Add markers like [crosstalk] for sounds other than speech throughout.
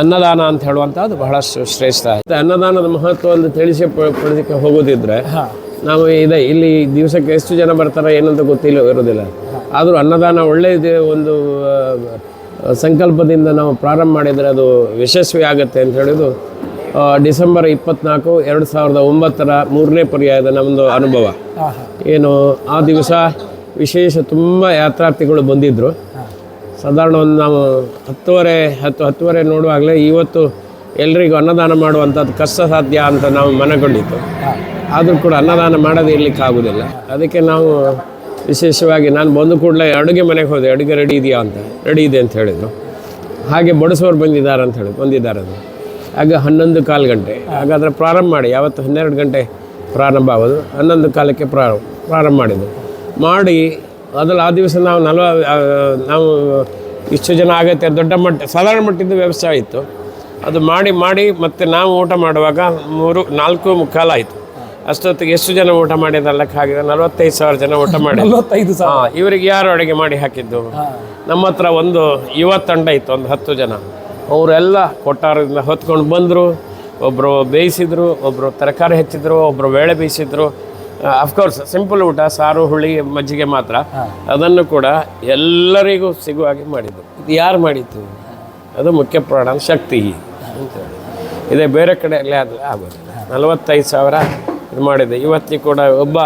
ಅನ್ನದಾನ ಅಂತ ಹೇಳುವಂಥದ್ದು ಬಹಳಷ್ಟು ಶ್ರೇಷ್ಠ ಆಯ್ತು. ಅನ್ನದಾನದ ಮಹತ್ವವನ್ನು ತಿಳಿಸಿ ಪಡೆದಕ್ಕೆ ಹೋಗೋದಿದ್ರೆ ನಾವು ಇದೆ ಇಲ್ಲಿ ದಿವಸಕ್ಕೆ ಎಷ್ಟು ಜನ ಬರ್ತಾರೆ ಏನಂತ ಗೊತ್ತಿಲ್ಲ ಇರೋದಿಲ್ಲ. ಆದರೂ ಅನ್ನದಾನ ಒಳ್ಳೆಯದು ಒಂದು ಸಂಕಲ್ಪದಿಂದ ನಾವು ಪ್ರಾರಂಭ ಮಾಡಿದರೆ ಅದು ಯಶಸ್ವಿ ಆಗುತ್ತೆ ಅಂತ ಹೇಳಿದು ಡಿಸೆಂಬರ್ ಇಪ್ಪತ್ನಾಲ್ಕು ಎರಡು ಸಾವಿರದ ಒಂಬತ್ತರ ಮೂರನೇ ಪರ್ಯಾಯದ ನಮ್ಮದು ಅನುಭವ. ಏನು ಆ ದಿವಸ ವಿಶೇಷ ತುಂಬ ಯಾತ್ರಾರ್ಥಿಗಳು ಬಂದಿದ್ದರು ಸಾಧಾರಣ ಒಂದು ನಾವು ಹತ್ತುವರೆ, ಹತ್ತು, ಹತ್ತುವರೆ ನೋಡುವಾಗಲೇ ಇವತ್ತು ಎಲ್ರಿಗೂ ಅನ್ನದಾನ ಮಾಡುವಂಥದ್ದು ಕಷ್ಟ ಸಾಧ್ಯ ಅಂತ ನಾವು ಮನಗೊಂಡಿತ್ತು. ಆದರೂ ಕೂಡ ಅನ್ನದಾನ ಮಾಡದೇ ಇರಲಿಕ್ಕೆ ಆಗೋದಿಲ್ಲ. ಅದಕ್ಕೆ ನಾವು ವಿಶೇಷವಾಗಿ ನಾನು ಬಂದು ಕೂಡಲೇ ಅಡುಗೆ ಮನೆಗೆ ಹೋದೆ. ಅಡುಗೆ ರೆಡಿ ಇದೆಯಾ ಅಂತ. ರೆಡಿ ಇದೆ ಅಂತ ಹೇಳಿದರು. ಹಾಗೆ ಬಡಿಸೋರು ಬಂದಿದ್ದಾರೆ ಅಂತ ಹೇಳಿ, ಬಂದಿದ್ದಾರೆ ಅದು. ಆಗ ಹನ್ನೊಂದು ಕಾಲು ಗಂಟೆ. ಹಾಗಾದರೆ ಪ್ರಾರಂಭ ಮಾಡಿ. ಯಾವತ್ತು ಹನ್ನೆರಡು ಗಂಟೆ ಪ್ರಾರಂಭ ಆಗೋದು. ಹನ್ನೊಂದು ಕಾಲಕ್ಕೆ ಪ್ರಾರಂಭ ಪ್ರಾರಂಭ ಮಾಡಿದ್ದು. ಮಾಡಿ ಅದ್ರಲ್ಲಿ ಆ ದಿವಸ ನಾವು ನಲ್ವ ನಾವು ಇಷ್ಟು ಜನ ಆಗತ್ತೆ ದೊಡ್ಡ ಮಟ್ಟ ಸಾಧಾರಣ ಮಟ್ಟದ ವ್ಯವಸ್ಥೆ ಇತ್ತು ಅದು ಮಾಡಿ ಮಾಡಿ ಮತ್ತೆ ನಾವು ಊಟ ಮಾಡುವಾಗ ಮೂರು ನಾಲ್ಕು ಮುಕ್ಕಾಲು ಆಯಿತು. ಅಷ್ಟೊತ್ತಿಗೆ ಎಷ್ಟು ಜನ ಊಟ ಮಾಡಿದ ಲೆಕ್ಕ ಹಾಕಿದ್ರೆ ನಲವತ್ತೈದು ಸಾವಿರ ಜನ ಊಟ [laughs] ಮಾಡಿ ನಲವತ್ತೈದು ಸಾವಿರ. ಹಾಂ ಇವರಿಗೆ ಯಾರು ಅಡುಗೆ ಮಾಡಿ ಹಾಕಿದ್ದು? ನಮ್ಮ ಹತ್ರ ಒಂದು ಯುವ ತಂಡ ಇತ್ತು ಒಂದು ಹತ್ತು ಜನ. ಅವರೆಲ್ಲ ಕೊಟ್ಟಾರದಿಂದ ಹೊತ್ಕೊಂಡು ಬಂದರು. ಒಬ್ಬರು ಬೇಯಿಸಿದ್ರು ಒಬ್ಬರು ತರಕಾರಿ ಹೆಚ್ಚಿದ್ರು ಒಬ್ಬರು ಬೇಳೆ ಬೇಯಿಸಿದ್ರು. ಅಫ್ಕೋರ್ಸ್ ಸಿಂಪಲ್ ಊಟ ಸಾರು ಹುಳಿ ಮಜ್ಜಿಗೆ ಮಾತ್ರ. ಅದನ್ನು ಕೂಡ ಎಲ್ಲರಿಗೂ ಸಿಗುವ ಹಾಗೆ ಮಾಡಿದ್ದು ಇದು ಯಾರು ಮಾಡಿದ್ದು? ಅದು ಮುಖ್ಯ ಪ್ರಾಣ ಶಕ್ತಿ. ಅಂತೇಳಿ ಇದೇ ಬೇರೆ ಕಡೆ ಆದರೆ ಆಗೋದಿಲ್ಲ. ನಲವತ್ತೈದು ಸಾವಿರ ಇದು ಮಾಡಿದೆ. ಇವತ್ತಿಗೆ ಕೂಡ ಒಬ್ಬ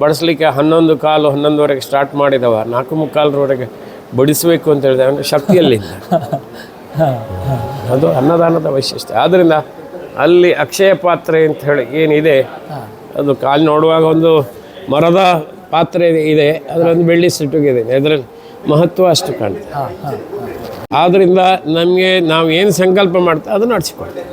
ಬಡಿಸ್ಲಿಕ್ಕೆ ಹನ್ನೊಂದು ಕಾಲು ಹನ್ನೊಂದುವರೆಗೆ ಸ್ಟಾರ್ಟ್ ಮಾಡಿದವ. ನಾಲ್ಕು ಮುಕ್ಕಾಲರವರೆಗೆ ಬಡಿಸಬೇಕು ಅಂತ ಹೇಳಿದೆ. ಅವನಿಗೆ ಶಕ್ತಿಯಲ್ಲಿಲ್ಲ ಅದು ಅನ್ನದಾನದ ವೈಶಿಷ್ಟ್ಯ. ಆದ್ದರಿಂದ ಅಲ್ಲಿ ಅಕ್ಷಯ ಪಾತ್ರೆ ಅಂತ ಹೇಳಿ ಏನಿದೆ ಅದು ಕಾಲು ನೋಡುವಾಗ ಒಂದು ಮರದ ಪಾತ್ರೆ ಇದೆ ಅದರೊಂದು ಬೆಳ್ಳಿ ಸಿಟ್ಟುಗಿದೆ ಅದರಲ್ಲಿ ಮಹತ್ವ ಅಷ್ಟು ಕಾಣ್ತದೆ. ಆದ್ದರಿಂದ ನಮಗೆ ನಾವು ಏನು ಸಂಕಲ್ಪ ಮಾಡ್ತಾ ಅದನ್ನು ನಡೆಸಿಕೊಳ್ತೇವೆ